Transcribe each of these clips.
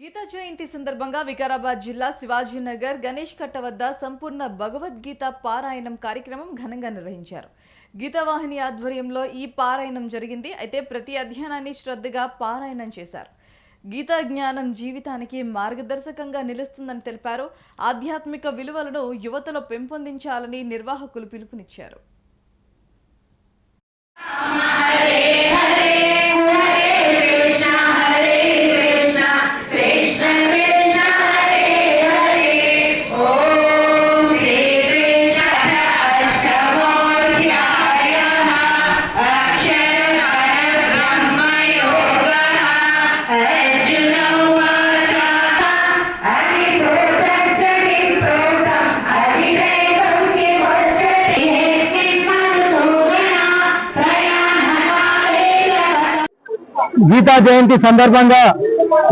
గీతా జయంతి సందర్భంగా వికారాబాద్ జిల్లా శివాజీనగర్ గణేష్ కట్ట వద్ద సంపూర్ణ భగవద్గీత పారాయణం కార్యక్రమం ఘనంగా నిర్వహించారు. గీతావాహిని ఆధ్వర్యంలో ఈ పారాయణం జరిగింది. అయితే ప్రతి అధ్యయనాన్ని శ్రద్ధగా పారాయణం చేశారు. గీతా జ్ఞానం జీవితానికి మార్గదర్శకంగా నిలుస్తుందని తెలిపారు. ఆధ్యాత్మిక విలువలను యువతలో పెంపొందించాలని నిర్వాహకులు పిలుపునిచ్చారు. గీతా జయంతి సందర్భంగా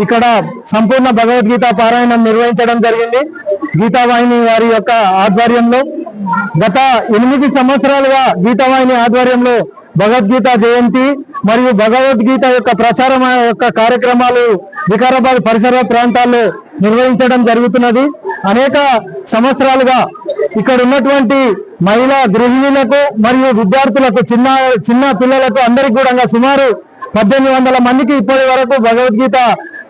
ఇక్కడ సంపూర్ణ భగవద్గీత పారాయణం నిర్వహించడం జరిగింది. గీతావాహిని వారి యొక్క ఆధ్వర్యంలో గత ఎనిమిది సంవత్సరాలుగా గీతావాహిని ఆధ్వర్యంలో భగవద్గీత జయంతి మరియు భగవద్గీత యొక్క ప్రచారం యొక్క కార్యక్రమాలు వికారాబాద్ పరిసర ప్రాంతాల్లో నిర్వహించడం జరుగుతున్నది. అనేక సంవత్సరాలుగా ఇక్కడ ఉన్నటువంటి మహిళా గృహిణులకు మరియు విద్యార్థులకు చిన్న చిన్న పిల్లలకు అందరికి కూడా సుమారు పద్దెనిమిది వందల మందికి ఇప్పటి వరకు భగవద్గీత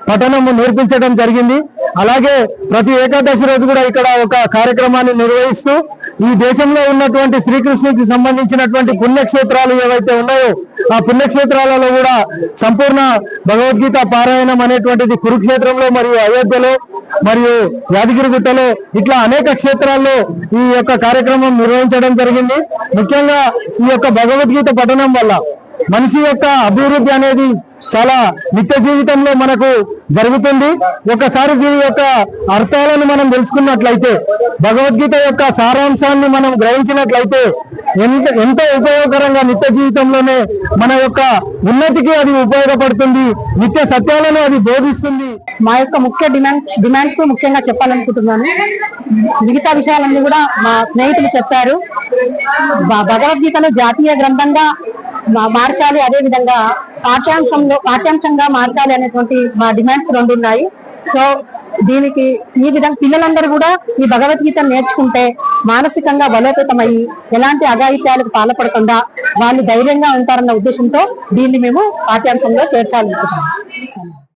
పఠనము నేర్పించడం జరిగింది. అలాగే ప్రతి ఏకాదశి రోజు కూడా ఇక్కడ ఒక కార్యక్రమాన్ని నిర్వహిస్తూ ఈ దేశంలో ఉన్నటువంటి శ్రీకృష్ణుడికి సంబంధించినటువంటి పుణ్యక్షేత్రాలు ఏవైతే ఉన్నాయో ఆ పుణ్యక్షేత్రాలలో కూడా సంపూర్ణ భగవద్గీత పారాయణం అనేటువంటిది కురుక్షేత్రంలో మరియు అయోధ్యలో మరియు యాదగిరిగుట్టలో ఇట్లా అనేక క్షేత్రాల్లో ఈ యొక్క కార్యక్రమం నిర్వహించడం జరిగింది. ముఖ్యంగా ఈ యొక్క భగవద్గీత పఠనం వల్ల మనిషి యొక్క అభివృద్ధి అనేది చాలా నిత్య జీవితంలో మనకు జరుగుతుంది. ఒకసారి దీని యొక్క అర్థాలను మనం తెలుసుకున్నట్లయితే భగవద్గీత యొక్క సారాంశాన్ని మనం గ్రహించినట్లయితే ఎంత ఎంతో ఉపయోగకరంగా నిత్య జీవితంలోనే మన యొక్క ఉన్నతికి అది ఉపయోగపడుతుంది. నిత్య సత్యాలను అది బోధిస్తుంది. మా యొక్క ముఖ్య డిమాండ్ డిమాండ్స్ ముఖ్యంగా చెప్పాలనుకుంటున్నాను. మిగతా విషయాలన్నీ కూడా మా స్నేహితులు చెప్పారు. భగవద్గీతను జాతీయ గ్రంథంగా మార్చాలి. అదే విధంగా పాఠ్యాంశంలో పాఠ్యాంశంగా మార్చాలి అనేటువంటి మా డిమాండ్స్ రెండు ఉన్నాయి సో దీనికి ఈ విధంగా పిల్లలందరూ కూడా ఈ భగవద్గీత నేర్చుకుంటే మానసికంగా బలోపేతమయ్యి ఎలాంటి అఘాయిత్యాలకు పాల్పడకుండా వాళ్ళు ధైర్యంగా ఉంటారన్న ఉద్దేశంతో దీన్ని మేము పాఠ్యాంశంలో చేర్చాలనుకుంటున్నాం.